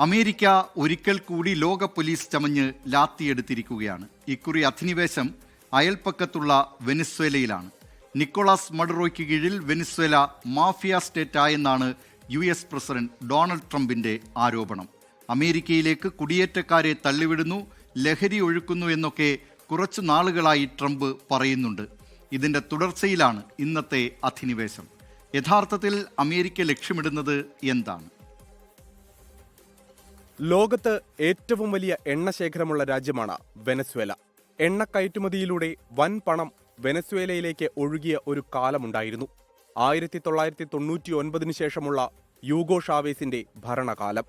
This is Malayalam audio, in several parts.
അമേരിക്ക ഒരിക്കൽ കൂടി ലോക പോലീസ് ചമഞ്ഞ് ലാത്തിയെടുത്തിരിക്കുകയാണ്. ഇക്കുറി അധിനിവേശം അയൽപ്പക്കത്തുള്ള വെനിസ്വേലയിലാണ്. നിക്കോളാസ് മഡറോയ്ക്ക് കീഴിൽ വെനിസ്വേല മാഫിയ സ്റ്റേറ്റ് ആയെന്നാണ് യു എസ് പ്രസിഡന്റ് ഡൊണാൾഡ് ട്രംപിന്റെ ആരോപണം. അമേരിക്കയിലേക്ക് കുടിയേറ്റക്കാരെ തള്ളിവിടുന്നു ലഹരി ഒഴുക്കുന്നു എന്നൊക്കെ കുറച്ചു നാളുകളായി ട്രംപ് പറയുന്നുണ്ട്. ഇതിന്റെ തുടർച്ചയിലാണ് ഇന്നത്തെ അധിനിവേശം. യഥാർത്ഥത്തിൽ അമേരിക്ക ലക്ഷ്യമിടുന്നത് എന്താണ്? ലോകത്ത് ഏറ്റവും വലിയ എണ്ണ ശേഖരമുള്ള രാജ്യമാണ് വെനസ്വേല. എണ്ണ കയറ്റുമതിയിലൂടെ വൻ പണം വെനസ്വേലയിലേക്ക് ഒഴുകിയ ഒരു കാലമുണ്ടായിരുന്നു. ആയിരത്തി തൊള്ളായിരത്തി തൊണ്ണൂറ്റി ഒൻപതിനു ശേഷമുള്ള യൂഗോ ഷാവേസിന്റെ ഭരണകാലം.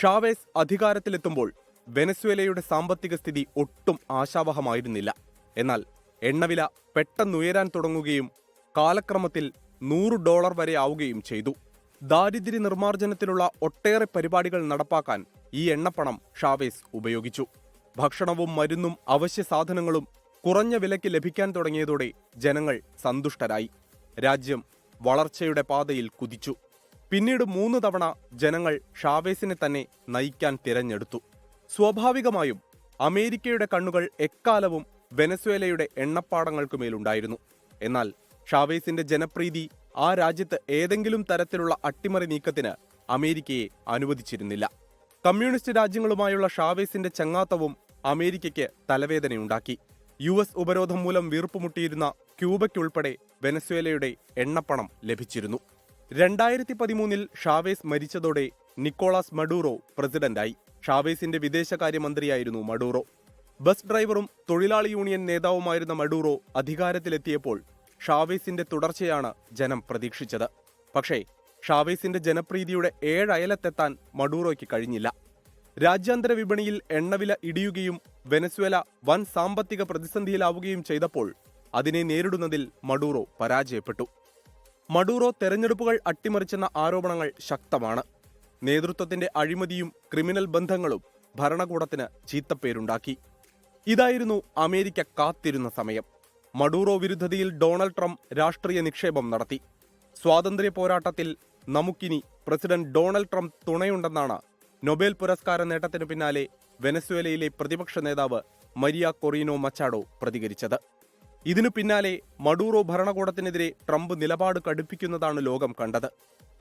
ഷാവേസ് അധികാരത്തിലെത്തുമ്പോൾ വെനസ്വേലയുടെ സാമ്പത്തിക സ്ഥിതി ഒട്ടും ആശാവഹമായിരുന്നില്ല. എന്നാൽ എണ്ണവില പെട്ടെന്നുയരാൻ തുടങ്ങുകയും കാലക്രമത്തിൽ നൂറ് ഡോളർ വരെ ആവുകയും ചെയ്തു. ദാരിദ്ര്യ നിർമ്മാർജനത്തിനുള്ള ഒട്ടേറെ പരിപാടികൾ നടപ്പാക്കാൻ ഈ എണ്ണപ്പണം ഷാവേസ് ഉപയോഗിച്ചു. ഭക്ഷണവും മരുന്നും അവശ്യ സാധനങ്ങളും കുറഞ്ഞ വിലയ്ക്ക് ലഭിക്കാൻ തുടങ്ങിയതോടെ ജനങ്ങൾ സന്തുഷ്ടരായി. രാജ്യം വളർച്ചയുടെ പാതയിൽ കുതിച്ചു. പിന്നീട് മൂന്ന് തവണ ജനങ്ങൾ ഷാവേസിനെ തന്നെ നയിക്കാൻ തിരഞ്ഞെടുത്തു. സ്വാഭാവികമായും അമേരിക്കയുടെ കണ്ണുകൾ എക്കാലവും വെനസ്വേലയുടെ എണ്ണപ്പാടങ്ങൾക്കുമേലുണ്ടായിരുന്നു എന്നാൽ ഷാവേസിന്റെ ജനപ്രീതി ആ രാജ്യത്ത് ഏതെങ്കിലും തരത്തിലുള്ള അട്ടിമറി നീക്കത്തിന് അമേരിക്കയെ അനുവദിച്ചിരുന്നില്ല. കമ്മ്യൂണിസ്റ്റ് രാജ്യങ്ങളുമായുള്ള ഷാവേസിന്റെ ചങ്ങാത്തവും അമേരിക്കയ്ക്ക് തലവേദനയുണ്ടാക്കി. യു എസ് ഉപരോധം മൂലം വീർപ്പുമുട്ടിയിരുന്ന ക്യൂബയ്ക്കുൾപ്പെടെ വെനസ്വേലയുടെ എണ്ണപ്പണം ലഭിച്ചിരുന്നു. രണ്ടായിരത്തി പതിമൂന്നിൽ ഷാവേസ് മരിച്ചതോടെ നിക്കോളാസ് മഡൂറോ പ്രസിഡന്റായി. ഷാവേസിന്റെ വിദേശകാര്യമന്ത്രിയായിരുന്നു മഡൂറോ. ബസ് ഡ്രൈവറും തൊഴിലാളി യൂണിയൻ നേതാവുമായിരുന്ന മഡൂറോ അധികാരത്തിലെത്തിയപ്പോൾ ഷാവേസിന്റെ തുടർച്ചയാണ് ജനം പ്രതീക്ഷിച്ചത്. പക്ഷേ ഷാവേസിന്റെ ജനപ്രീതിയുടെ ഏഴയലത്തെത്താൻ മഡൂറോയ്ക്ക് കഴിഞ്ഞില്ല. രാജ്യാന്തര വിപണിയിൽ എണ്ണവില ഇടിയുകയും വെനസ്വേല വൻ സാമ്പത്തിക പ്രതിസന്ധിയിലാവുകയും ചെയ്തപ്പോൾ അതിനെ നേരിടുന്നതിൽ മഡൂറോ പരാജയപ്പെട്ടു. മഡൂറോ തെരഞ്ഞെടുപ്പുകൾ അട്ടിമറിച്ചെന്ന ആരോപണങ്ങൾ ശക്തമാണ്. നേതൃത്വത്തിന്റെ അഴിമതിയും ക്രിമിനൽ ബന്ധങ്ങളും ഭരണകൂടത്തിന് ചീത്തപ്പേരുണ്ടാക്കി. ഇതായിരുന്നു അമേരിക്ക കാത്തിരുന്ന സമയം. മഡൂറോ വിരുദ്ധതയിൽ ഡൊണാൾഡ് ട്രംപ് രാഷ്ട്രീയ നിക്ഷേപം നടത്തി. സ്വാതന്ത്ര്യ പോരാട്ടത്തിൽ നമുക്കിനി പ്രസിഡന്റ് ഡൊണാൾഡ് ട്രംപ് തുണയുണ്ടെന്നാണ് നൊബേൽ പുരസ്കാര നേട്ടത്തിന് പിന്നാലെ വെനസ്വേലയിലെ പ്രതിപക്ഷ നേതാവ് മരിയ കൊറീനോ മച്ചാഡോ പ്രതികരിച്ചത്. ഇതിനു പിന്നാലെ മഡൂറോ ഭരണകൂടത്തിനെതിരെ ട്രംപ് നിലപാട് കടുപ്പിക്കുന്നതാണ് ലോകം കണ്ടത്.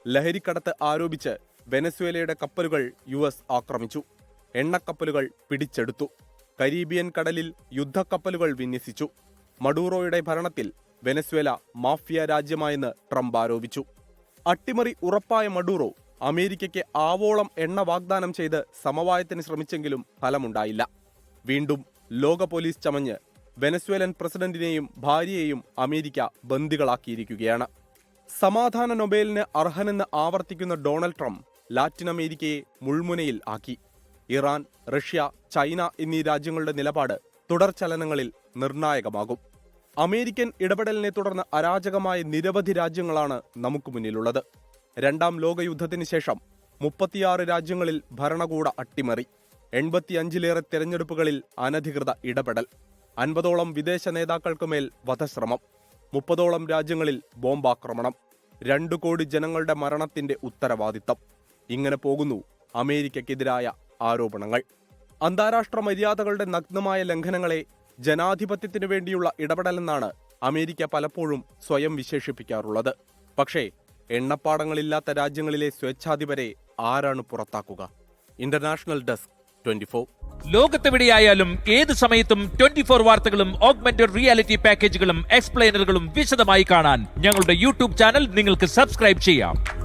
ലഹരിക്കടത്ത് ആരോപിച്ച് വെനസ്വേലയുടെ കപ്പലുകൾ യു എസ് ആക്രമിച്ചു. എണ്ണക്കപ്പലുകൾ പിടിച്ചെടുത്തു. കരീബിയൻ കടലിൽ യുദ്ധക്കപ്പലുകൾ വിന്യസിച്ചു. മഡൂറോയുടെ ഭരണത്തിൽ വെനസ്വേല മാഫിയ രാജ്യമായെന്ന് ട്രംപ് ആരോപിച്ചു. അട്ടിമറി ഉറപ്പായ മഡൂറോ അമേരിക്കയ്ക്ക് ആവോളം എണ്ണ വാഗ്ദാനം ചെയ്ത് സമവായത്തിന് ശ്രമിച്ചെങ്കിലും ഫലമുണ്ടായില്ല. വീണ്ടും ലോക പോലീസ് ചമഞ്ഞ് വെനസ്വേലൻ പ്രസിഡന്റിനെയും ഭാര്യയെയും അമേരിക്ക ബന്ദികളാക്കിയിരിക്കുകയാണ്. സമാധാന നൊബേലിന് അർഹനെന്ന് ആവർത്തിക്കുന്ന ഡൊണാൾഡ് ട്രംപ് ലാറ്റിൻ അമേരിക്കയെ മുൾമുനയിൽ ആക്കി. ഇറാൻ റഷ്യ ചൈന എന്നീ രാജ്യങ്ങളുടെ നിലപാട് തുടർചലനങ്ങളിൽ നിർണായകമാകും. അമേരിക്കൻ ഇടപെടലിനെ തുടർന്ന് അരാജകമായ നിരവധി രാജ്യങ്ങളാണ് നമുക്ക് മുന്നിലുള്ളത്. രണ്ടാം ലോകയുദ്ധത്തിന് ശേഷം മുപ്പത്തിയാറ് രാജ്യങ്ങളിൽ ഭരണകൂട അട്ടിമറി. എൺപത്തിയഞ്ചിലേറെ തെരഞ്ഞെടുപ്പുകളിൽ അനധികൃത ഇടപെടൽ. അൻപതോളം വിദേശ നേതാക്കൾക്കുമേൽ വധശ്രമം. മുപ്പതോളം രാജ്യങ്ങളിൽ ബോംബാക്രമണം. രണ്ടു കോടി ജനങ്ങളുടെ മരണത്തിന്റെ ഉത്തരവാദിത്തം. ഇങ്ങനെ പോകുന്നു അമേരിക്കയ്ക്കെതിരായ ആരോപണങ്ങൾ. അന്താരാഷ്ട്ര മര്യാദകളുടെ നഗ്നമായ ലംഘനങ്ങളെ ജനാധിപത്യത്തിനു വേണ്ടിയുള്ള ഇടപെടലെന്നാണ് അമേരിക്ക പലപ്പോഴും സ്വയം വിശേഷിപ്പിക്കാറുള്ളത്. പക്ഷേ എണ്ണപ്പാടങ്ങളില്ലാത്ത രാജ്യങ്ങളിലെ സ്വേച്ഛാധിപരെ ആരാണ് പുറത്താക്കുക? ഇന്റർനാഷണൽ ഡെസ്ക് ട്വന്റി ലോകത്തെവിടെയായാലും ഏത് സമയത്തും ട്വന്റി ഫോർ വാർത്തകളും ഓഗ്മെന്റഡ് റിയാലിറ്റി പാക്കേജുകളും എക്സ്പ്ലെയിനറുകളും വിശദമായി കാണാൻ ഞങ്ങളുടെ യൂട്യൂബ് ചാനൽ നിങ്ങൾക്ക് സബ്സ്ക്രൈബ് ചെയ്യാം.